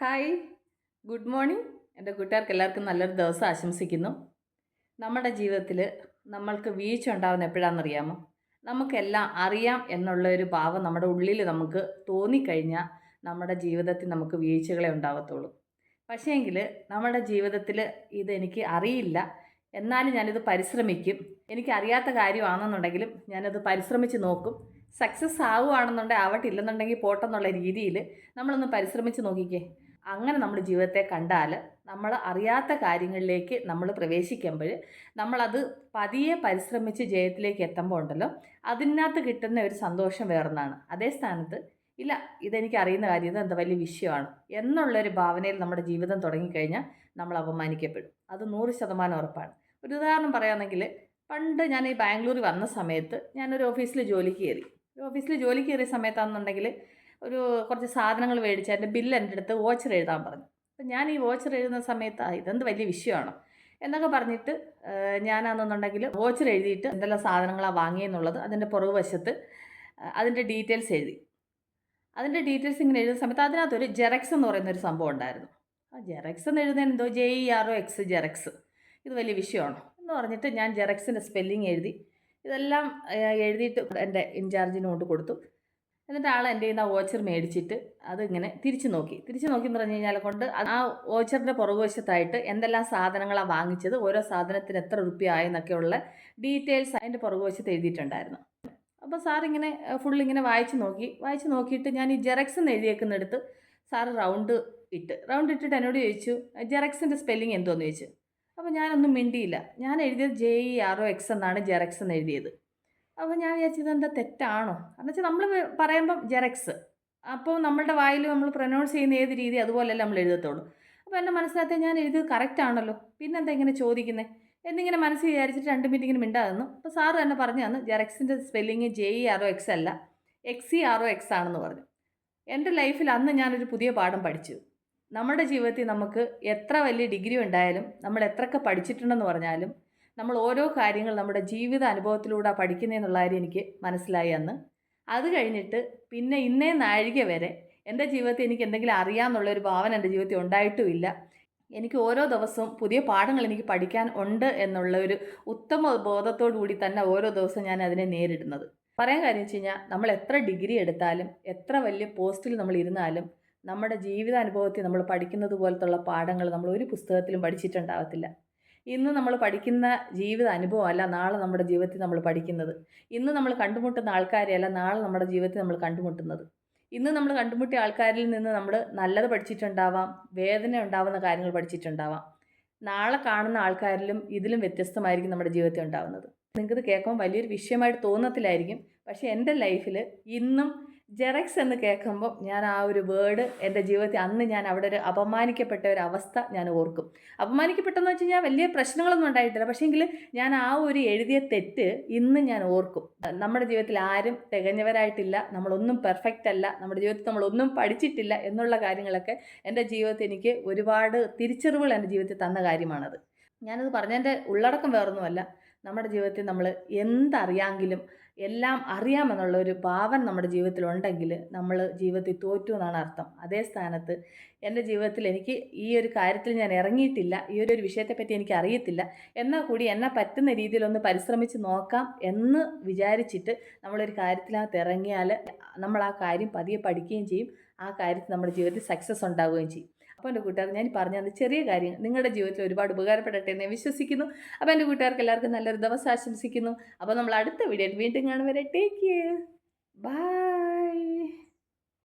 Hi good morning എന്റെ കൂട്ടുകാർക്ക് എല്ലാവർക്കും നല്ലൊരു ദിവസം ആശംസിക്കുന്നു. നമ്മുടെ ജീവിതത്തിൽ നമ്മൾക്ക് വീഴ്ച ഉണ്ടാകുന്ന എപ്പോഴാണെന്നറിയാമോ? നമുക്കെല്ലാം അറിയാം എന്നുള്ള ഒരു ഭാവം നമ്മുടെ ഉള്ളിൽ നമുക്ക് തോന്നിക്കഴിഞ്ഞാൽ നമ്മുടെ ജീവിതത്തിൽ നമുക്ക് വീഴ്ചകളെ ഉണ്ടാകത്തുള്ളൂ പക്ഷേങ്കിൽ നമ്മുടെ ജീവിതത്തിൽ ഇതെനിക്ക് അറിയില്ല. എന്നാലും ഞാനിത് പരിശ്രമിക്കും. എനിക്കറിയാത്ത കാര്യമാണെന്നുണ്ടെങ്കിലും ഞാനത് പരിശ്രമിച്ച് നോക്കും. സക്സസ് ആവുകയാണെന്നുണ്ടെങ്കിൽ ആവട്ടില്ലെന്നുണ്ടെങ്കിൽ പോട്ടെന്നുള്ള രീതിയിൽ നമ്മളൊന്ന് പരിശ്രമിച്ച് നോക്കിക്കേ. അങ്ങനെ നമ്മൾ ജീവിതത്തെ കണ്ടാൽ നമ്മൾ അറിയാത്ത കാര്യങ്ങളിലേക്ക് നമ്മൾ പ്രവേശിക്കുമ്പോൾ നമ്മളത് പതിയെ പരിശ്രമിച്ച് ജയത്തിലേക്ക് എത്തുമ്പോൾ ഉണ്ടല്ലോ അതിനകത്ത് കിട്ടുന്ന ഒരു സന്തോഷം വേറൊന്നാണ്. അതേ സ്ഥാനത്ത് ഇല്ല ഇതെനിക്ക് അറിയുന്ന കാര്യം ഇത് എന്താ വലിയ വിഷയമാണ് എന്നുള്ളൊരു ഭാവനയിൽ നമ്മുടെ ജീവിതം തുടങ്ങിക്കഴിഞ്ഞാൽ നമ്മൾ അപമാനിക്കപ്പെടും. അത് നൂറ് ശതമാനം ഉറപ്പാണ്. ഒരു ഉദാഹരണം പറയുകയാണെങ്കിൽ പണ്ട് ഞാൻ ഈ ബാംഗ്ലൂർ വന്ന സമയത്ത് ഞാനൊരു ഓഫീസിൽ ജോലിക്ക് കയറി. ഓഫീസിൽ ജോലിക്ക് കയറിയ സമയത്താണെന്നുണ്ടെങ്കിൽ ഒരു കുറച്ച് സാധനങ്ങൾ മേടിച്ച് അതിന്റെ ബില്ല് എന്റെ അടുത്ത് വോച്ചർ എഴുതാൻ പറഞ്ഞു. അപ്പം ഞാൻ ഈ വോച്ചർ എഴുതുന്ന സമയത്ത് ഇതെന്ത് വലിയ വിഷയമാണ് എന്നൊക്കെ പറഞ്ഞിട്ട് ഞാനാണെന്നുണ്ടെങ്കിൽ വോച്ചർ എഴുതിയിട്ട് എന്തെല്ലാം സാധനങ്ങളാണ് വാങ്ങിയെന്നുള്ളത് അതിന്റെ പുറകു വശത്ത് അതിന്റെ ഡീറ്റെയിൽസ് എഴുതി. അതിന്റെ ഡീറ്റെയിൽസ് ഇങ്ങനെ എഴുതുന്ന സമയത്ത് അതിനകത്തൊരു ജെറക്സ് എന്ന് പറയുന്ന ഒരു സംഭവം ഉണ്ടായിരുന്നു. ആ ജെറക്സ് എന്ന് എഴുതുന്നതിന് എന്തോ J E R O X Xerox. ഇത് വലിയ വിഷയമാണ് എന്ന് പറഞ്ഞിട്ട് ഞാൻ ജെറക്സിന്റെ സ്പെല്ലിങ് എഴുതി ഇതെല്ലാം എഴുതിയിട്ട് എന്റെ ഇൻചാർജിന് കൊടുത്തു. എന്നിട്ട് ആൾ എന്റെ കയ്യിൽ നിന്ന് ആ വോച്ചർ മേടിച്ചിട്ട് അതിങ്ങനെ തിരിച്ചു നോക്കി. തിരിച്ചു നോക്കി എന്ന് പറഞ്ഞു കഴിഞ്ഞാൽ കൊണ്ട് ആ വോച്ചറിന്റെ പുറകുവശത്തായിട്ട് എന്തെല്ലാം സാധനങ്ങളാണ് വാങ്ങിച്ചത് ഓരോ സാധനത്തിന് എത്ര റുപ്യ ആയെന്നൊക്കെയുള്ള ഡീറ്റെയിൽസ് അതിന്റെ പുറകുവശത്ത് എഴുതിയിട്ടുണ്ടായിരുന്നു. അപ്പോൾ സാർ ഇങ്ങനെ ഫുൾ ഇങ്ങനെ വായിച്ച് നോക്കി. വായിച്ചു നോക്കിയിട്ട് ഞാൻ ഈ ജെറക്സ് എന്ന് എഴുതിയേക്കുന്നിടത്ത് സാറ് റൗണ്ട് ഇട്ട്. റൗണ്ട് ഇട്ടിട്ട് എന്നോട് ചോദിച്ചു ജെറക്സിന്റെ സ്പെല്ലിംഗ് എന്തോന്ന്? ചോദിച്ചു. അപ്പോൾ ഞാനൊന്നും മിണ്ടിയില്ല. ഞാൻ എഴുതിയത് J E R O X എന്നാണ് ജെറക്സ് എന്ന് എഴുതിയത്. അപ്പോൾ ഞാൻ വിചാരിച്ചത് എന്താ തെറ്റാണോ? എന്ന് വെച്ചാൽ നമ്മൾ പറയുമ്പം ജെറക്സ്. അപ്പോൾ നമ്മളുടെ വായിൽ നമ്മൾ പ്രൊനൗൺസ് ചെയ്യുന്ന ഏത് രീതി അതുപോലെയല്ല നമ്മൾ എഴുതത്തുള്ളൂ. അപ്പോൾ എന്റെ മനസ്സിനകത്ത് ഞാൻ എഴുതിയത് കറക്റ്റ് ആണല്ലോ. പിന്നെന്താ ഇങ്ങനെ ചോദിക്കുന്നത് എന്നിങ്ങനെ മനസ്സിൽ വിചാരിച്ചിട്ട് രണ്ട് മിനിറ്റ് ഇങ്ങനെ മിണ്ടാകുന്നു അപ്പോൾ സാറ് തന്നെ പറഞ്ഞു തന്നു ജെറക്സിന്റെ spelling J E R O X അല്ല X E R O X ആണെന്ന് പറഞ്ഞു. എന്റെ ലൈഫിൽ അന്ന് ഞാനൊരു പുതിയ പാഠം പഠിച്ചു. നമ്മുടെ ജീവിതത്തിൽ നമുക്ക് എത്ര വലിയ ഡിഗ്രി ഉണ്ടായാലും നമ്മൾ എത്രയൊക്കെ പഠിച്ചിട്ടുണ്ടെന്ന് പറഞ്ഞാലും നമ്മൾ ഓരോ കാര്യങ്ങൾ നമ്മുടെ ജീവിത അനുഭവത്തിലൂടെ പഠിക്കുന്നതെന്നുള്ള കാര്യം എനിക്ക് മനസ്സിലായി അന്ന്. അത് കഴിഞ്ഞിട്ട് പിന്നെ ഇന്നേ നാഴിക വരെ എന്റെ ജീവിതത്തിൽ എനിക്ക് എന്തെങ്കിലും അറിയാമെന്നുള്ളൊരു ഭാവന എന്റെ ജീവിതത്തിൽ ഉണ്ടായിട്ടുമില്ല. എനിക്ക് ഓരോ ദിവസവും പുതിയ പാഠങ്ങൾ എനിക്ക് പഠിക്കാൻ ഉണ്ട് എന്നുള്ള ഒരു ഉത്തമ ബോധത്തോടു കൂടി തന്നെ ഓരോ ദിവസവും ഞാൻ അതിനെ നേരിടുന്നത്. പറയാൻ കാര്യം വെച്ച് കഴിഞ്ഞാൽ നമ്മൾ എത്ര ഡിഗ്രി എടുത്താലും എത്ര വലിയ പോസ്റ്റിൽ നമ്മൾ ഇരുന്നാലും നമ്മുടെ ജീവിതാനുഭവത്തിൽ നമ്മൾ പഠിക്കുന്നത് പോലത്തുള്ള പാഠങ്ങൾ നമ്മൾ ഒരു പുസ്തകത്തിലും പഠിച്ചിട്ടുണ്ടാകത്തില്ല ഇന്ന് നമ്മൾ പഠിക്കുന്ന ജീവിത അനുഭവമല്ല നാളെ നമ്മുടെ ജീവിതത്തിൽ നമ്മൾ പഠിക്കുന്നത്. ഇന്ന് നമ്മൾ കണ്ടുമുട്ടുന്ന ആൾക്കാരെയല്ല നാളെ നമ്മുടെ ജീവിതത്തിൽ നമ്മൾ കണ്ടുമുട്ടുന്നത്. ഇന്ന് നമ്മൾ കണ്ടുമുട്ടിയ ആൾക്കാരിൽ നിന്ന് നമ്മൾ നല്ലത് പഠിച്ചിട്ടുണ്ടാവാം വേദന ഉണ്ടാവുന്ന കാര്യങ്ങൾ പഠിച്ചിട്ടുണ്ടാവാം. നാളെ കാണുന്ന ആൾക്കാരിലും ഇതിലും വ്യത്യസ്തമായിരിക്കും നമ്മുടെ ജീവിതത്തിൽ ഉണ്ടാവുന്നത്. നിങ്ങൾക്കത് കേൾക്കുമ്പോൾ വലിയൊരു വിഷയമായിട്ട് തോന്നത്തില്ലായിരിക്കും. പക്ഷേ എന്റെ ലൈഫിൽ ഇന്നും ജെറക്സ് എന്ന് കേൾക്കുമ്പോൾ ഞാൻ ആ ഒരു വേർഡ് എന്റെ ജീവിതത്തിൽ അന്ന് ഞാൻ അവിടെ ഒരു അപമാനിക്കപ്പെട്ട ഒരു അവസ്ഥ ഞാൻ ഓർക്കും. അപമാനിക്കപ്പെട്ടെന്ന് വെച്ച് കഴിഞ്ഞാൽ വലിയ പ്രശ്നങ്ങളൊന്നും ഉണ്ടായിട്ടില്ല. പക്ഷേങ്കിൽ ഞാൻ ആ ഒരു എഴുതിയ തെറ്റ് ഇന്ന് ഞാൻ ഓർക്കും. നമ്മുടെ ജീവിതത്തിൽ ആരും തികഞ്ഞവരായിട്ടില്ല. നമ്മളൊന്നും പെർഫെക്റ്റ് അല്ല. നമ്മുടെ ജീവിതത്തിൽ നമ്മളൊന്നും പഠിച്ചിട്ടില്ല എന്നുള്ള കാര്യങ്ങളൊക്കെ എന്റെ ജീവിതത്തിൽ എനിക്ക് ഒരുപാട് തിരിച്ചറിവുകൾ എന്റെ ജീവിതത്തിൽ തന്ന കാര്യമാണത്. ഞാനത് പറഞ്ഞതിന്റെ ഉള്ളടക്കം വേറൊന്നുമല്ല. നമ്മുടെ ജീവിതത്തിൽ നമ്മൾ എന്തറിയാമെങ്കിലും എല്ലാം അറിയാമെന്നുള്ള ഒരു ഭാവന നമ്മുടെ ജീവിതത്തിൽ ഉണ്ടെങ്കിൽ നമ്മൾ ജീവിതത്തിൽ തോറ്റു എന്നാണ് അർത്ഥം. അതേ സ്ഥാനത്ത് എന്റെ ജീവിതത്തിൽ എനിക്ക് ഈ ഒരു കാര്യത്തിൽ ഞാൻ ഇറങ്ങിയിട്ടില്ല ഈ ഒരു വിഷയത്തെപ്പറ്റി എനിക്ക് അറിയത്തില്ല എന്നാൽ കൂടി എന്നെ പറ്റുന്ന രീതിയിലൊന്ന് പരിശ്രമിച്ച് നോക്കാം എന്ന് വിചാരിച്ചിട്ട് നമ്മളൊരു കാര്യത്തിനകത്ത് ഇറങ്ങിയാൽ നമ്മൾ ആ കാര്യം പതിയെ പഠിക്കുകയും ചെയ്യും ആ കാര്യത്തിൽ നമ്മുടെ ജീവിതത്തിൽ സക്സസ് ഉണ്ടാവുകയും ചെയ്യും. അപ്പോൾ എന്റെ കൂട്ടുകാർ ഞാൻ പറഞ്ഞു തന്ന ചെറിയ കാര്യം നിങ്ങളുടെ ജീവിതത്തിൽ ഒരുപാട് ഉപകാരപ്പെടട്ടെ എന്ന് വിശ്വസിക്കുന്നു. അപ്പോൾ എന്റെ കൂട്ടുകാർക്ക് എല്ലാവർക്കും നല്ലൊരു ദിവസം ആശംസിക്കുന്നു. അപ്പോൾ നമ്മൾ അടുത്ത വീഡിയോ വീണ്ടും കാണുവരെ ടേക്ക് കെയർ ബൈ